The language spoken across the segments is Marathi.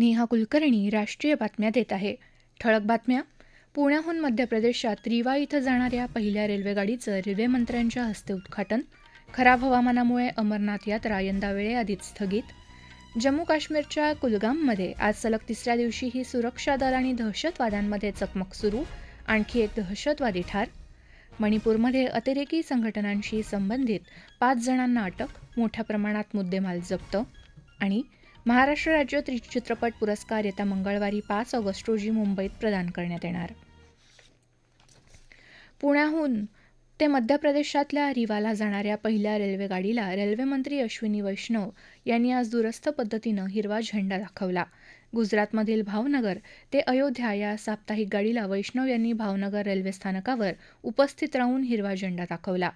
नेहा कुलकर्णी राष्ट्रीय बातम्या देत आहे. ठळक बातम्या. पुण्याहून मध्य प्रदेशात रिवा इथं जाणाऱ्या पहिल्या रेल्वेगाडीचं रेल्वेमंत्र्यांच्या हस्ते उद्घाटन. खराब हवामानामुळे अमरनाथ यात्रा यंदा वेळेआधीच स्थगित. जम्मू काश्मीरच्या कुलगाममध्ये आज सलग तिसऱ्या दिवशीही सुरक्षा दल आणि दहशतवाद्यांमध्ये चकमक सुरू. आणखी एक दहशतवादी ठार. मणिपूरमध्ये अतिरेकी संघटनांशी संबंधित पाच जणांना अटक. मोठ्या प्रमाणात मुद्देमाल जप्त. आणि महाराष्ट्र राज्य चित्रपट पुरस्कार येत्या मंगळवारी पाच ऑगस्ट रोजी मुंबईत प्रदान करण्यात येणार. पुण्याहून ते मध्य प्रदेशातल्या रिवाला जाणाऱ्या पहिल्या रेल्वेगाडीला रेल्वेमंत्री अश्विनी वैष्णव यांनी आज दुरस्थ पद्धतीनं हिरवा झेंडा दाखवला. गुजरातमधील भावनगर ते अयोध्या या साप्ताहिक गाडीला वैष्णव यांनी भावनगर रेल्वे स्थानकावर उपस्थित राहून हिरवा झेंडा दाखवला.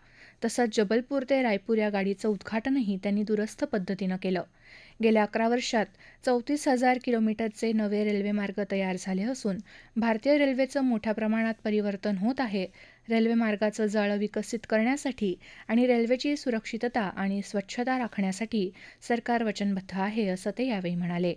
तसंच जबलपूर ते रायपूर या गाडीचं उद्घाटनही त्यांनी दुरस्थ पद्धतीनं केलं. गेल्या अकरा वर्षात चौतीस हजार किलोमीटरचे नवे रेल्वेमार्ग तयार झाले असून भारतीय रेल्वेचं मोठ्या प्रमाणात परिवर्तन होत आहे. रेल्वेमार्गाचं जाळं विकसित करण्यासाठी आणि रेल्वेची सुरक्षितता आणि स्वच्छता राखण्यासाठी सरकार वचनबद्ध आहे असं ते यावेळी म्हणाले.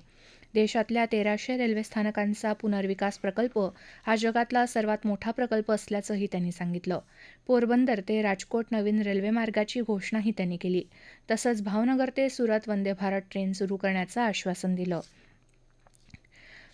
देशातल्या तेराशे रेल्वे स्थानकांचा पुनर्विकास प्रकल्प हा जगातला सर्वात मोठा प्रकल्प असल्याचंही त्यांनी सांगितलं. पोरबंदर ते राजकोट नवीन रेल्वेमार्गाची घोषणाही त्यांनी केली. तसंच भावनगर ते सुरत वंदे भारत ट्रेन सुरू करण्याचं आश्वासन दिलं.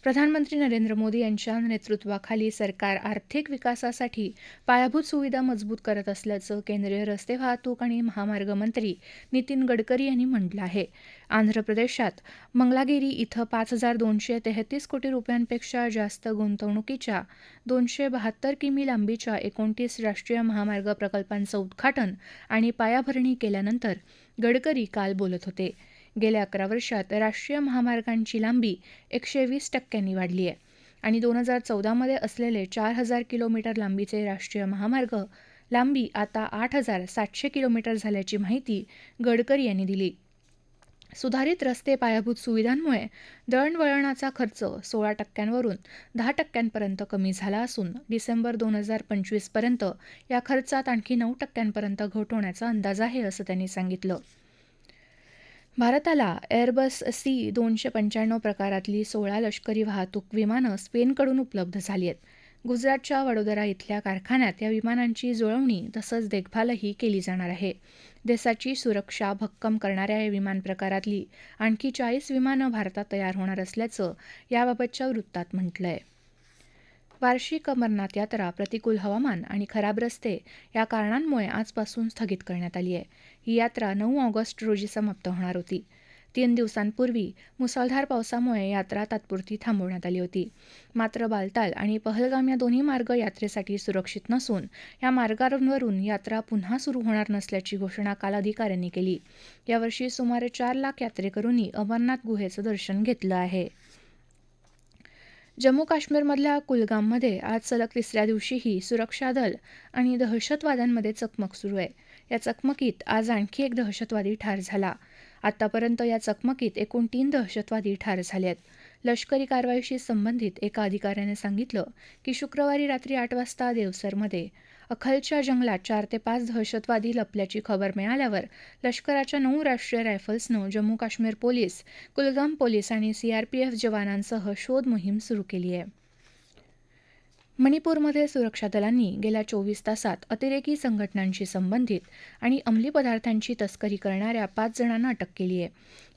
प्रधानमंत्री नरेंद्र मोदी यांच्या नेतृत्वाखाली सरकार आर्थिक विकासासाठी पायाभूत सुविधा मजबूत करत असल्याचं केंद्रीय रस्ते वाहतूक आणि महामार्ग मंत्री नितीन गडकरी यांनी म्हटलं आहे. आंध्र प्रदेशात मंगलागिरी इथं पाच हजार दोनशे तेहतीस कोटी रुपयांपेक्षा जास्त गुंतवणुकीच्या दोनशे बहात्तर किमी लांबीच्या एकोणतीस राष्ट्रीय महामार्ग प्रकल्पांचं उद्घाटन आणि पायाभरणी केल्यानंतर गडकरी काल बोलत होते. गेल्या अकरा वर्षात राष्ट्रीय महामार्गांची लांबी एकशे वीस टक्क्यांनी वाढली आहे. आणि दोन हजार चौदामध्ये असलेले चार हजार किलोमीटर लांबीचे राष्ट्रीय महामार्ग लांबी आता आठ हजार सातशे किलोमीटर झाल्याची माहिती गडकरी यांनी दिली. सुधारित रस्ते पायाभूत सुविधांमुळे दळणवळणाचा खर्च सोळा टक्क्यांवरून दहा टक्क्यांपर्यंत कमी झाला असून डिसेंबर दोन हजार पंचवीसपर्यंत या खर्चात आणखी नऊ टक्क्यांपर्यंत घट होण्याचा अंदाज आहे असं त्यांनी सांगितलं. भारताला एअरबस सी दोनशे पंच्याण्णव प्रकारातली सोळा लष्करी वाहतूक विमानं स्पेनकडून उपलब्ध झाली आहेत. गुजरातच्या वडोदरा इथल्या कारखान्यात या विमानांची जुळवणी तसंच देखभालही केली जाणार आहे. देशाची सुरक्षा भक्कम करणाऱ्या या विमान प्रकारातली आणखी चाळीस विमानं भारतात तयार होणार असल्याचं याबाबतच्या वृत्तात म्हटलं आहे वार्षिक अमरनाथ यात्रा प्रतिकूल हवामान आणि खराब रस्ते या कारणांमुळे आजपासून स्थगित करण्यात आली आहे. ही यात्रा नऊ ऑगस्ट रोजी समाप्त होणार होती. तीन दिवसांपूर्वी मुसळधार पावसामुळे यात्रा तात्पुरती थांबवण्यात आली होती. मात्र बालताल आणि पहलगाम या दोन्ही मार्ग यात्रेसाठी सुरक्षित नसून या मार्गांवरून यात्रा पुन्हा सुरू होणार नसल्याची घोषणा काल अधिकाऱ्यांनी केली. यावर्षी सुमारे चार लाख यात्रेकरूंनी अमरनाथ गुहेचं दर्शन घेतलं आहे. जम्मू काश्मीरमधल्या कुलगाममध्ये आज सलग तिसऱ्या दिवशीही सुरक्षा दल आणि दहशतवाद्यांमध्ये चकमक सुरू आहे. या चकमकीत आज आणखी एक दहशतवादी ठार झाला. आतापर्यंत या चकमकीत एकूण तीन दहशतवादी ठार झाले आहेत. लष्करी कारवाईशी संबंधित एका अधिकाऱ्याने सांगितलं की शुक्रवारी रात्री आठ वाजता देवसरमध्ये अखलच्या जंगलात चार ते पाच दहशतवादी लपल्याची खबर मिळाल्यावर लष्कराच्या नऊ राष्ट्रीय रायफल्सनं जम्मू काश्मीर पोलीस कुलगाम पोलीस आणि सीआरपीएफ जवानांसह शोध मोहीम सुरू केली आहे. मणिपूरमध्ये सुरक्षा दलांनी गेल्या चोवीस तासात अतिरेकी संघटनांशी संबंधित आणि अंमली पदार्थांची तस्करी करणाऱ्या पाच जणांना अटक केली आहे.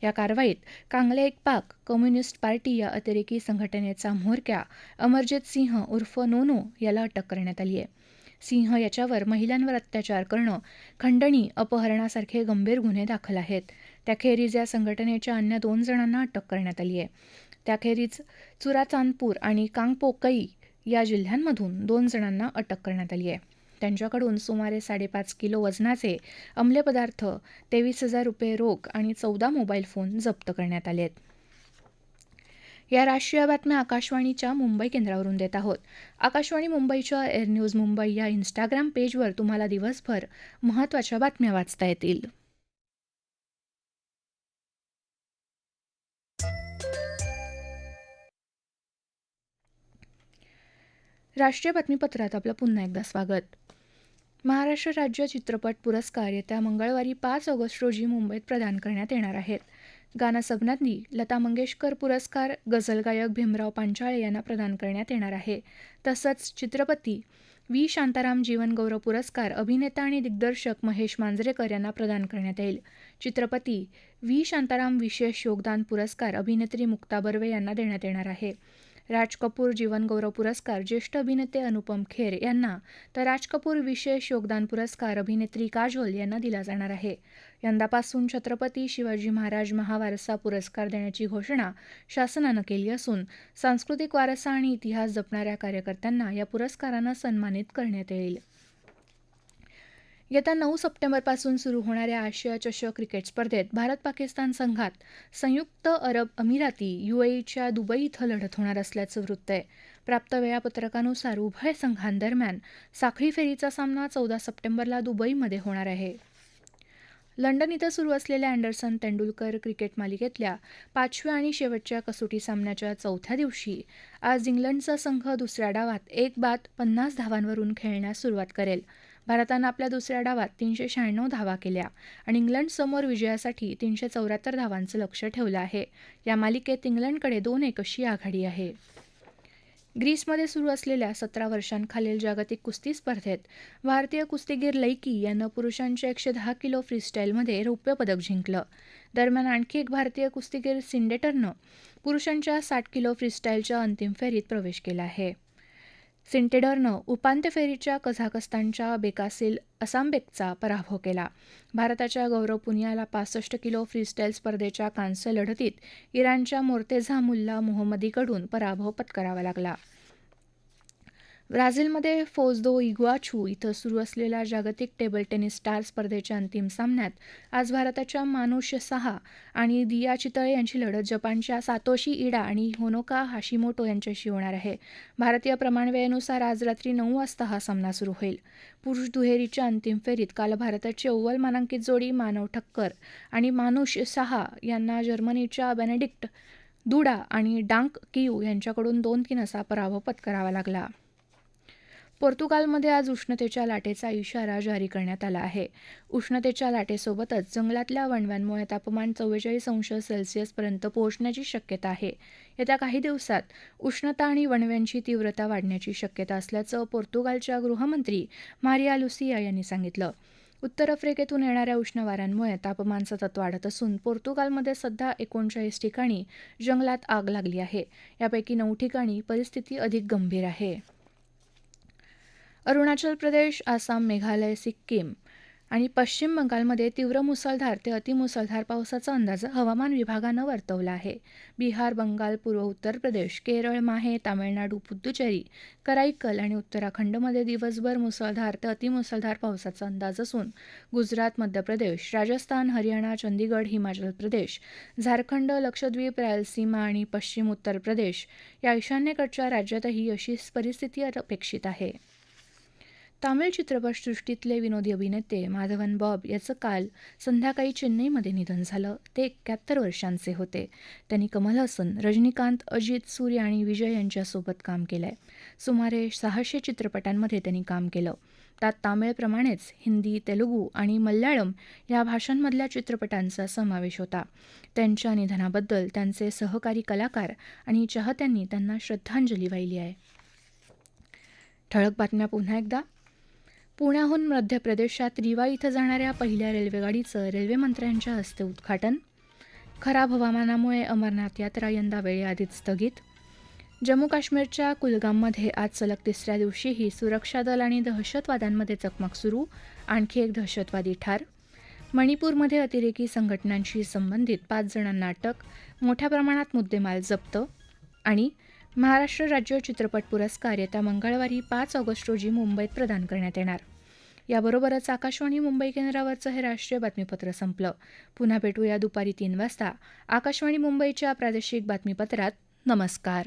या कारवाईत कांगले पाक कम्युनिस्ट पार्टी या अतिरेकी संघटनेचा म्होरक्या अमरजित सिंह उर्फ नोनो याला अटक करण्यात आली आहे. सिंह याच्यावर महिलांवर अत्याचार करणं खंडणी अपहरणासारखे गंभीर गुन्हे दाखल आहेत. त्याखेरीज या संघटनेच्या अन्य दोन जणांना अटक करण्यात आली आहे. त्याखेरीज चुराचांदपूर आणि कांगपोकई या जिल्ह्यांमधून दोन जणांना अटक करण्यात आली आहे. त्यांच्याकडून सुमारे साडेपाच किलो वजनाचे अंमले पदार्थ तेवीस हजार रुपये रोख आणि चौदा मोबाईल फोन जप्त करण्यात आले आहेत. या राष्ट्रीय बातम्या आकाशवाणीच्या मुंबई केंद्रावरून देत आहोत. आकाशवाणी मुंबईच्या एअर न्यूज मुंबई या इंस्टाग्राम पेजवर तुम्हाला दिवसभर महत्त्वाच्या बातम्या वाचता येतील. राष्ट्रीय बातमीपत्रात आपलं पुन्हा एकदा स्वागत. महाराष्ट्र राज्य चित्रपट पुरस्कार येत्या मंगळवारी पाच ऑगस्ट रोजी मुंबईत प्रदान करण्यात येणार आहेत. गानसबनांनी लता मंगेशकर पुरस्कार गझल गायक भीमराव पांचाळे यांना प्रदान करण्यात येणार आहे. तसंच चित्रपती व्ही. शांताराम जीवनगौरव पुरस्कार अभिनेता आणि दिग्दर्शक महेश मांजरेकर यांना प्रदान करण्यात येईल. चित्रपती व्ही. शांताराम विशेष योगदान पुरस्कार अभिनेत्री मुक्ता बर्वे यांना देण्यात येणार आहे. राज कपूर जीवनगौरव पुरस्कार ज्येष्ठ अभिनेते अनुपम खेर यांना तर राज कपूर विशेष योगदान पुरस्कार अभिनेत्री काजोल यांना दिला जाणार आहे. यंदापासून छत्रपती शिवाजी महाराज महावारसा पुरस्कार देण्याची घोषणा शासनानं केली असून सांस्कृतिक वारसा आणि इतिहास जपणाऱ्या कार्यकर्त्यांना या पुरस्कारानं सन्मानित करण्यात येईल. येत्या नऊ सप्टेंबरपासून सुरू होणाऱ्या आशिया चषक क्रिकेट स्पर्धेत भारत पाकिस्तान संघात संयुक्त अरब अमिराती युएईच्या दुबई इथं लढत होणार असल्याचं वृत्त आहे. प्राप्त वेळापत्रकानुसार उभय संघांदरम्यान साखळी फेरीचा सामना चौदा सप्टेंबरला दुबईमध्ये होणार आहे. लंडन इथं सुरू असलेल्या अँडरसन तेंडुलकर क्रिकेट मालिकेतल्या पाचव्या आणि शेवटच्या कसोटी सामन्याच्या चौथ्या दिवशी आज इंग्लंडचा संघ दुसऱ्या डावात एक बाद पन्नास धावांवरून खेळण्यास सुरुवात करेल. भारतानं आपल्या दुसऱ्या डावात तीनशे शहाण्णव धावा केल्या आणि इंग्लंडसमोर विजयासाठी तीनशे चौऱ्याहत्तर धावांचं लक्ष ठेवलं आहे. या मालिकेत इंग्लंडकडे दोन एक अशी आघाडी आहे. ग्रीसमध्ये सुरू असलेल्या सतरा वर्षांखालील जागतिक कुस्ती स्पर्धेत भारतीय कुस्तीगीर लैकी यानं पुरुषांच्या एकशे दहा किलो फ्रीस्टाईलमध्ये रौप्य पदक जिंकलं. दरम्यान आणखी एक भारतीय कुस्तीगीर सिंडेटरनं पुरुषांच्या साठ किलो फ्रीस्टाईलच्या अंतिम फेरीत प्रवेश केला आहे. सिंटेडरनं उपांत्य फेरीच्या कझाकस्तानच्या बेकासिल असामबेकचा पराभव केला. भारताच्या गौरव पुनियाला पासष्ट किलो फ्रीस्टाईल स्पर्धेच्या कांस्य लढतीत इराणच्या मोर्तेझा मुल्ला मोहम्मदीकडून पराभव पत्करावा लागला. ब्राझीलमध्ये फोजदो इग्वाछू इथं सुरू असलेल्या जागतिक टेबल टेनिस स्टार स्पर्धेच्या अंतिम सामन्यात आज भारताच्या मानुष सहा आणि दिया चितळे यांची लढत जपानच्या सातोशी इडा आणि होनोका हाशिमोटो यांच्याशी होणार आहे. भारतीय प्रमाणवेळेनुसार आज रात्री नऊ वाजता हा सामना सुरू होईल. पुरुष दुहेरीच्या अंतिम फेरीत काल भारताची अव्वल मानांकित जोडी मानव ठक्कर आणि मानुष सहा यांना जर्मनीच्या बेनेडिक्ट दुडा आणि डांक कियू यांच्याकडून दोन तीन असा पराभव पत्करावा लागला. पोर्तुगालमध्ये आज उष्णतेच्या लाटेचा इशारा जारी करण्यात आला आहे. उष्णतेच्या लाटेसोबतच जंगलातल्या वणव्यांमुळे तापमान चव्वेचाळीस अंश सेल्सिअसपर्यंत पोहोचण्याची शक्यता आहे. येत्या काही दिवसात उष्णता आणि वणव्यांची तीव्रता वाढण्याची शक्यता असल्याचं पोर्तुगालच्या गृहमंत्री मारिया लुसिया यांनी सांगितलं. उत्तर आफ्रिकेतून येणाऱ्या उष्ण वाऱ्यांमुळे तापमान सतत वाढत असून पोर्तुगालमध्ये सध्या एकोणचाळीस ठिकाणी जंगलात आग लागली आहे. यापैकी नऊ ठिकाणी परिस्थिती अधिक गंभीर आहे. अरुणाचल प्रदेश आसाम मेघालय सिक्कीम आणि पश्चिम बंगालमध्ये तीव्र मुसळधार ते अतिमुसळधार पावसाचा अंदाज हवामान विभागानं वर्तवला आहे. बिहार बंगाल पूर्व उत्तर प्रदेश केरळ माहे तामिळनाडू पुद्दुचेरी कराईकल आणि उत्तराखंडमध्ये दिवसभर मुसळधार ते अतिमुसळधार पावसाचा अंदाज असून गुजरात मध्य प्रदेश राजस्थान हरियाणा चंदीगड हिमाचल प्रदेश झारखंड लक्षद्वीप रायलसीमा आणि पश्चिम उत्तर प्रदेश या ईशान्येकडच्या राज्यातही अशीच परिस्थिती अपेक्षित आहे. तामिळ चित्रपटसृष्टीतले विनोदी अभिनेते माधवन बॉब याचं काल संध्याकाळी चेन्नईमध्ये निधन झालं. ते एक्क्याहत्तर वर्षांचे होते. त्यांनी कमल हसन रजनीकांत अजित सूर्य आणि विजय यांच्यासोबत काम केलंय. सुमारे सहाशे चित्रपटांमध्ये त्यांनी काम केलं. त्यात तामिळप्रमाणेच हिंदी तेलुगू आणि मल्याळम या भाषांमधल्या चित्रपटांचा समावेश होता. त्यांच्या निधनाबद्दल त्यांचे सहकारी कलाकार आणि चाहत्यांनी त्यांना श्रद्धांजली वाहिली आहे. ठळक बातम्या पुन्हा एकदा. पुण्याहून मध्य प्रदेशात रिवा इथं जाणाऱ्या पहिल्या रेल्वेगाडीचं रेल्वेमंत्र्यांच्या हस्ते उद्घाटन. खराब हवामानामुळे अमरनाथ यात्रा यंदा वेळेआधीच स्थगित. जम्मू काश्मीरच्या कुलगाममध्ये आज सलग तिसऱ्या दिवशीही सुरक्षा दल आणि दहशतवाद्यांमध्ये चकमक सुरू आणखी एक दहशतवादी ठार. मणिपूरमध्ये अतिरेकी संघटनांशी संबंधित पाच जणांना अटक मोठ्या प्रमाणात मुद्देमाल जप्त आणि महाराष्ट्र राज्य चित्रपट पुरस्कार येत्या मंगळवारी पाच ऑगस्ट रोजी मुंबईत प्रदान करण्यात येणार. याबरोबरच आकाशवाणी मुंबई केंद्रावरचं हे राष्ट्रीय बातमीपत्र संपलं. पुन्हा भेटूया दुपारी तीन वाजता. आकाशवाणी मुंबईच्या प्रादेशिक बातमीपत्रात. नमस्कार.